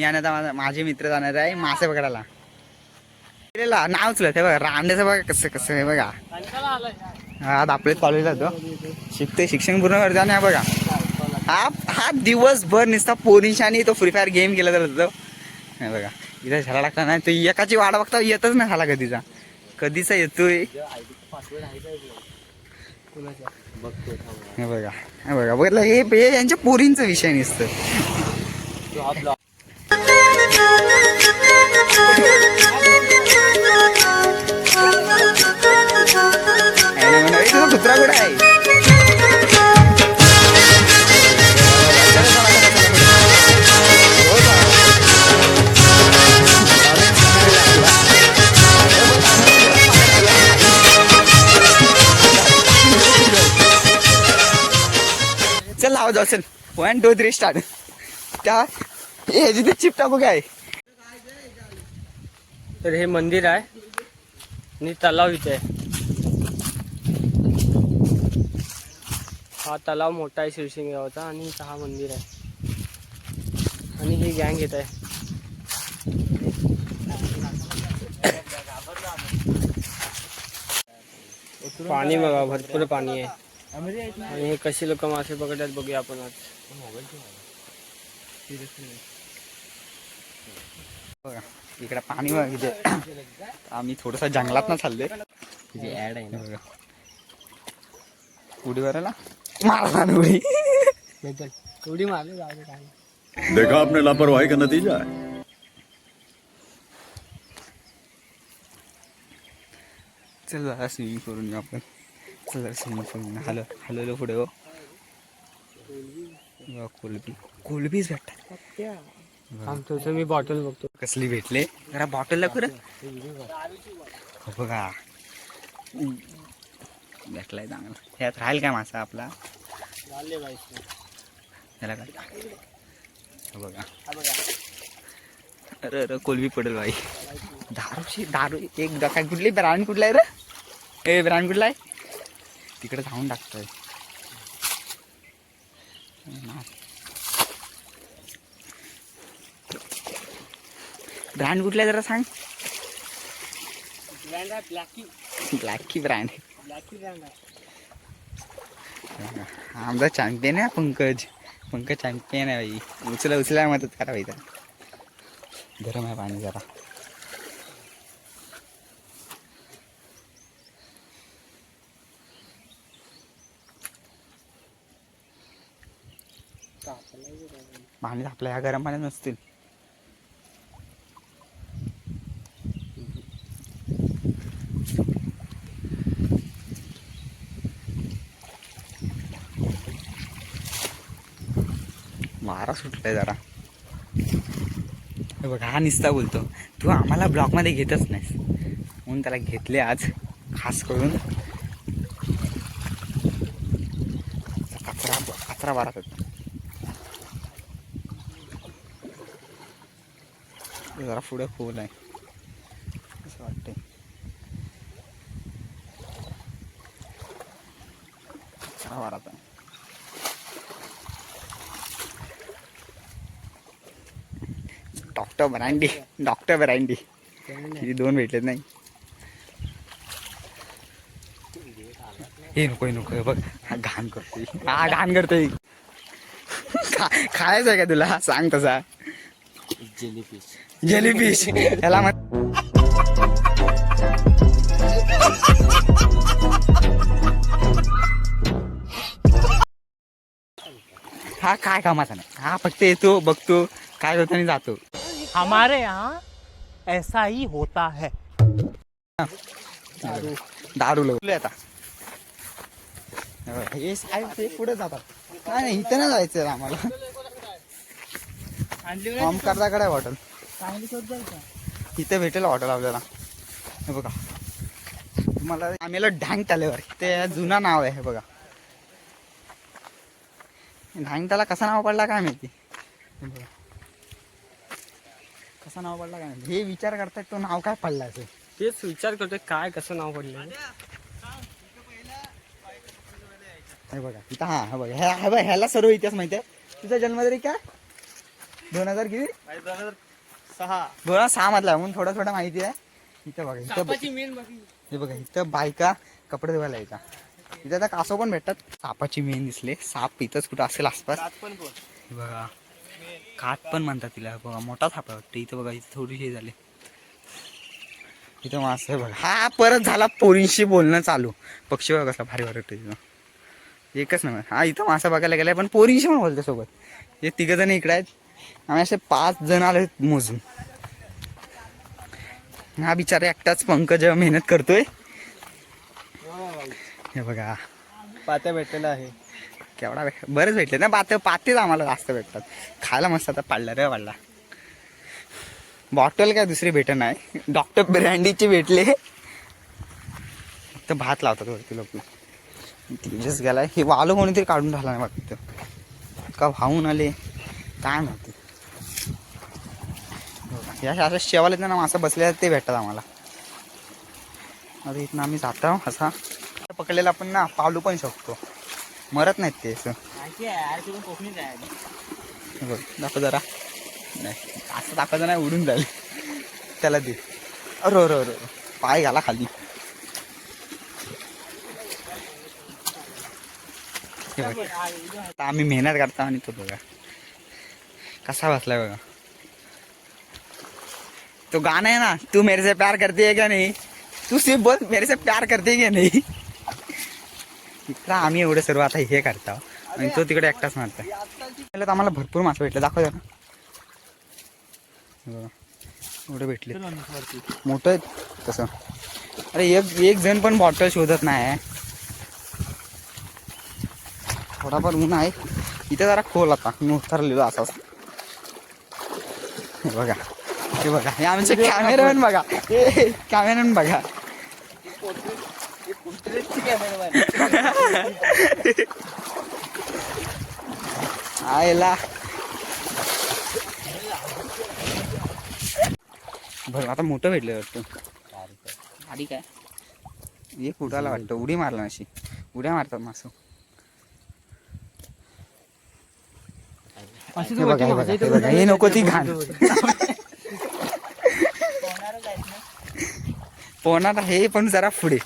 मी आणि आता माझे मित्र जाणार आहे मासे पकडायला नाव उचलत हे बघा रांड्याचं बघा कसं कसं आहे बघा. हा आपले कॉलेजला जातो. शिकते शिक्षण पूर्ण करतो आणि बघा. हा हा दिवसभर नुसता पोरिशाने तो फ्री फायर गेम केला तर होतो. बघा इथं झाला लागता नाही तो एकाची वाट बघता येतच नाही झाला कधीचा. कधीचा येतोय? हे बघा हे बघा बघितलं हे हे यांच्या पोरींचा विषय नसतं. दुसरा "ए, आहे. चल लावा जाऊ चल. वन टू थ्री स्टार्ट त्या ह्याची ते चिप टाकू काय? तर हे मंदिर आहे. आणि तलाव इथे आहे. हा तलाव मोठा आहे शिवशिंगरावचा आणि इथं हा मंदिर आहे. आणि ही गँग येत आहे. पाणी बघा भरपूर पाणी आहे. आणि हे कशी लोक मासे पकडतात बघूया आपण आज. बघा इकडे पाणी इथे. आम्ही थोडस जंगलात ना आहे हे बघा. उडी वरायला मारला ना उडी नाही तर थोडी मारली जाऊ दे काय. नाही. देखा आपने लापरवाही का नतीजा है। चल जरा स्विमिंग करून येऊ आपण. चल जरा स्विमिंग करून. हॅलो हॅलो पुढे हो. बघा, कोलबी कोलबीच भेटतात. तुझं मी बॉटल बघतो. कसली भेटले? जरा बॉटल दाखव रे. हो. बघा. भेटलाय चांगला. ह्यात राहील काय मासा आपला? काय? हो बघा. अरे अरे कोलबी पडेल बाई. दारूची दारू एक काय कुठली? ब्रँड कुठला आहे रे? ए ब्रँड कुठला आहे तिकडे जाऊन टाकतोय. ब्रँड कुठला आहे जरा सांग. ब्रँड आहे ब्लॅकी. की ब्लॅकी ब्रँड. आहे आमचा चॅम्पियन आहे पंकज. पंकज चॅम्पियन आहे भाई. उचला उचला मदत करा भाई त्याला. गरम आहे पाणी जरा. पाणी आपल्या ह्या गरम पाण्यात नसतील. वारा सुटलाय जरा. हे बघ हा निस्ता बोलतो. तू आम्हाला ब्लॉकमध्ये घेतच नाहीस. म्हणून त्याला घेतले आज खास करून. कचरा कचरा बारा होता. जरा पुढे खोल आहे असं वाटतंय कचरा बारात आहे डॉक्टर ब्रँडी डॉक्टर ब्रँडी किती दोन भेटलेत नाही. हे नको हे नको बघ. हा घाण करतोय. हा घाण करतोय. खा- खायचं आहे का तुला? सांग तसा. जेलीफिश जेलीफिश याला मग हा काय कामाचा नाही. हा फक्त येतो बघतो काय होतं आणि जातो. हमारे यहाँ ऐसा ही होता है। दारू दारू लावले आता. हे साहेब ते पुढे जातात. नाही नाही इथं नाही जायचं आम्हाला. फॉर्म करताकडे हॉटेल इथे भेटेल हॉटेल आपल्याला. हे बघा. तुम्हाला आम्हाला ढँग त्यालेवर. ते जुना नाव आहे हे बघा. ढँग त्याला कसा नाव पडला काय माहिती? बघा. कसा नाव पडला काय हे विचार करतायत तो नाव काय पडला असेल? तेच विचार करतोय काय कसं नाव पडलं? हे बघा इथं हा हा बघा ह्या हा बघ ह्याला सर्व इतिहास माहिती आहे. तुझा जन्मतारीख काय? दोन हजार किती? सहा दोन हजार सहा मधला म्हणून थोडं थोडं माहिती आहे. इथं बघा इथं मेन हे बघा इथं बायका कपडे धुवायला येतात इथं आता कासव पण भेटतात. सापाची मेन दिसले. साप इथंच कुठं असेल आसपास. पण हे बघा. काट पण म्हणतात तिला. बघा मोठा साप वाटतं. इथं बघा इथं थोडीशी झाले झाली. इथं माणसं बघा. हा परत झाला पोरींशी बोलणं चालू. पक्षी बघा कसला भारी वाटतं तिथं. एकच नंबर. हा इथं मासा बघायला गेलाय पण पोरींशी पण बोलतो सोबत. हे तिघ जण इकडे आहेत. आम्ही असे पाच जण आले मोजून. हा बिचारा एकटाच पंकज मेहनत करतोय. हे बघा. पात्या भेटलेला आहे. केवढा भेट बरेच भेटले. ना पाते पातेच आम्हाला जास्त भेटतात. खायला मस्त आता पाडला रे वाढला बॉटल काय दुसरी भेट नाही. डॉक्टर ब्रँडीचे भेटले. फक्त भात लावतात वरती लोक. तेजस गेला हे वालो कोणीतरी काढून राहिला नाही वाटतं. का वाहून आले. काय माहिती. बघा, या अशा शेवाला ना मासा बसले ते भेटतात आम्हाला. आता इथनं आम्ही जातो असा. पकडलेला आपण ना पावलू पण शकतो. मरत नाहीत ते असं. बघ, दाखव जरा. नाही असं दाखवायचं नाही उडून जाईल. त्याला दे. अरे अरे अरे पाय घाला खाली. आम्ही मेहनत करता आणि तो बघा. कसा बसलाय बघा. तो गाणं आहे ना तू मेरे से प्यार करती है क्या नहीं? तू सिर्फ बोल मेरे से प्यार करते की नाही? इकडं आम्ही एवढं सर्व आता हे करता आणि तो तिकडे एकटाच मारता पहिलं तर आम्हाला भरपूर मासे भेटले. दाखव जरा. बघा. एवढे भेटले. मोठं आहेत तसं. अरे एक एक जण पण बॉटल शोधत नाही थोडाफार ऊन आहे. इथे जरा खोल आता. मी उतरलेलो असाच. हे बघा. हे बघा. हे आमचे कॅमेरामॅन बघा. कॅमेरामॅन बघा. आयला. बरं आता मोठं भेटलं वाटतं. काय? एक उडाला वाटतं उडी मारला अशी. उड्या मारतात मासं. हे नको ती घाण. पोहणार हे पण जरा पुढे.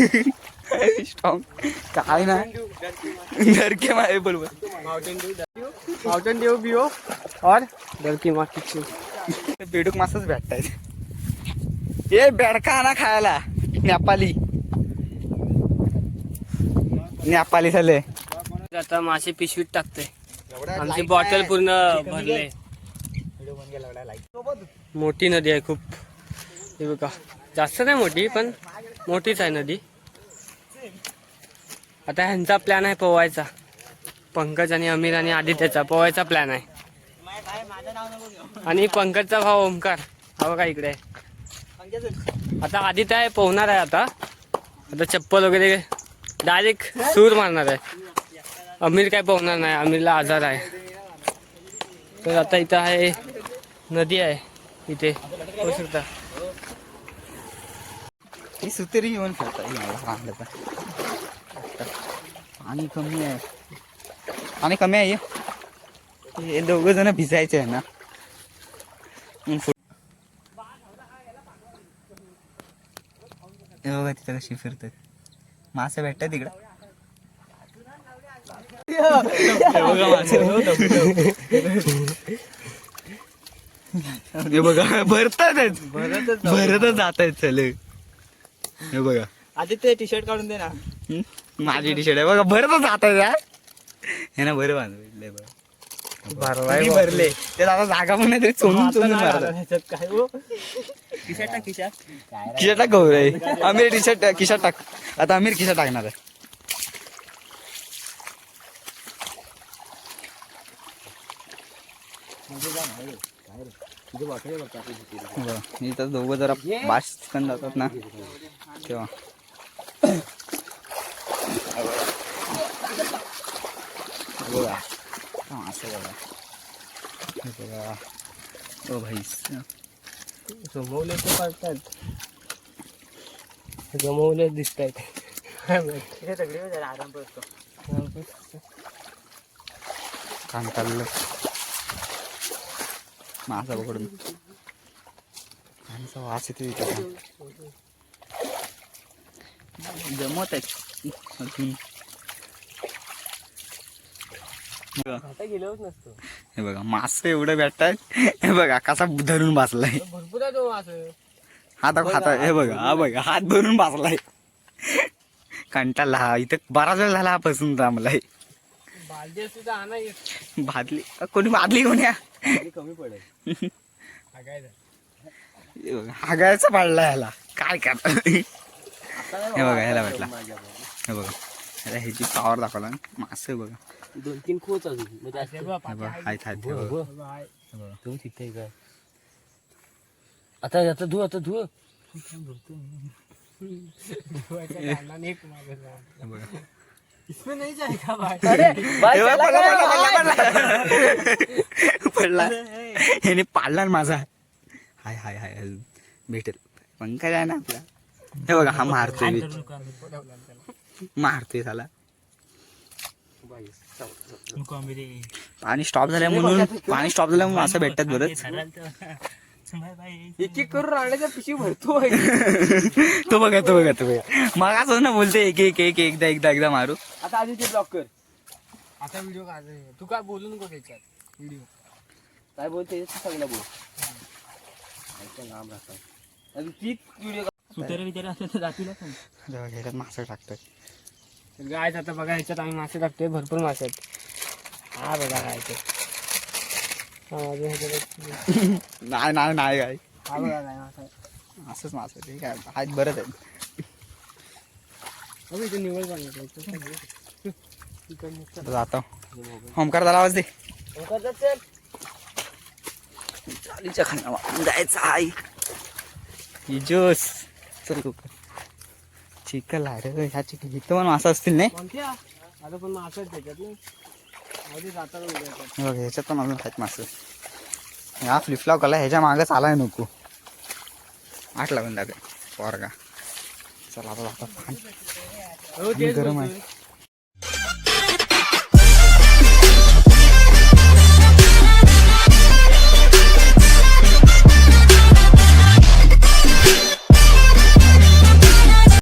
स्ट्रॉंग काय ना? घर के मारे बरोबर माउंटेन ड्यू बिओ और डरकी मार्केट बेडूक मासच भेटतायत. ए बेडका आणा खायला. नेपाली. नेपाली झाले. आता मासे पिशवीत टाकते आमची बॉटल पूर्ण भरले. मोठी नदी आहे खूप. हे बघा. जास्त नाही मोठी पण मोठीच आहे नदी. आता ह्यांचा प्लॅन आहे पोवायचा. पंकज आणि अमीर आणि आदित्यचा. पोवायचा प्लॅन आहे. आणि पंकजचा भाऊ ओमकार. हवं का इकडे. आहे. आता आदित्य आहे पोहणार आहे आता. आता चप्पल वगैरे डायरेक्ट सूर मारणार आहे. अमीर काय पोहणार नाही. अमीरला आजार आहे. तर आता इथं आहे नदी आहे. इथे. होऊ शकता ही सुतेरी येऊन खेळतात. पाणी कमी आहे. पाणी कमी आहे हे. दोघ जण भिजायचे आहे ना. हे बघा तिथं कशी फिरतात. मासे भेटतात तिकडं बघा भरतातच. भरतच जात आहेत चल. हे बघा. आदित्य टी शर्ट काढून दे ना. हं? माझी टी शर्ट आहे बघा भरतच जात आहेत यार हे ना बरं. बांधले बघा किती भरले? ते आता जागा पण नाही चोंदून चोंदून मारतात काय हो? खिशात टाक गौर आहे आमिर टी शर्ट खिशात टाक. आता आमिर खिशात टाकणार आहे. बरं, इथं दोघं जरा बास चिकन जातात ना. तेव्हा बघा. हा, असं बघा. हे बघा. ओ भाई जमवले तर पडतात जमवले दिसत आहेत कांटाळलं माझा पकडून पाण्याचा वास येतो जमत आहे गेलोच नसतो. हे बघा मासे एवढे भेटतात हे बघा कसा धरून बसलाय. भरपूर आहे तो असं हात खाता हे बघा हा बघा हात धरून बसलाय. कंटाळला हा. इथं बराच वेळ झाला हा बसून एक. भादली कोणी भादली कोणी? कमी पडेल. हागायचा पाडला ह्याला. काय करता हे बघा ह्याला भेटला हे बघा. ह्याला ह्याची पावर दाखवला. मासे बघा. दोन तीन कोच अजून काय? आता आता धु आता धु. हे बघा. इसमें नहीं जाएगा भाई। हे बघा, पडला, पडला, पडला, पडला. पडला ह्याने पाडला ना माझा हाय हाय हाय अजून भेटेल. पंकज आहे ना आपला. हे बघा हा मारतोय. मारतोय त्याला. पाणी स्टॉप झाल्या म्हणून पाणी स्टॉप झाल्या म्हणून असं भेटतात बरंच. एक एक करून राहण्याच्या पिशी भरतोय तो बघा तो बघा तो बघा. मग असं ना बोलते एक एक एक एकदा एकदा एकदा मारू. आता आधी ते ब्लॉक कर. आता व्हिडिओ तू काय बोलू नको त्याच्यात व्हिडिओ काय बोलते चांगला बोल. ऐका लांब राहतात अजून तीच व्हिडिओ जेव्हा ह्याच्यात मासे टाकतोय. गायच आता बघा ह्याच्यात आम्ही मासे टाकतोय भरपूर मासे आहेत. हा बघा काय ते हा, अजून ह्याच्यात- नाही नाही नाही काय हा मासा आहे. असंच मासे ठीक आहे. आहेत बरंच आहेत इथे निवड बनवतो जातो. होमकार झाला आवाज दे. ओंकारचा चल. चालीच्या खाली जायचं आई जोस चल तू चिकल आहे रे ह्या चिकल इथं पण मासा असतील नाही? पण मासे त्याच्यात नाही? बघ ह्याच्यात पण अजून आहेत मासे हा फ्लिपफ्लॉप आला ह्याच्या मागं चालाय नको. आठ लागून जाते पोरगा. चला आता हो, गरम. आहे.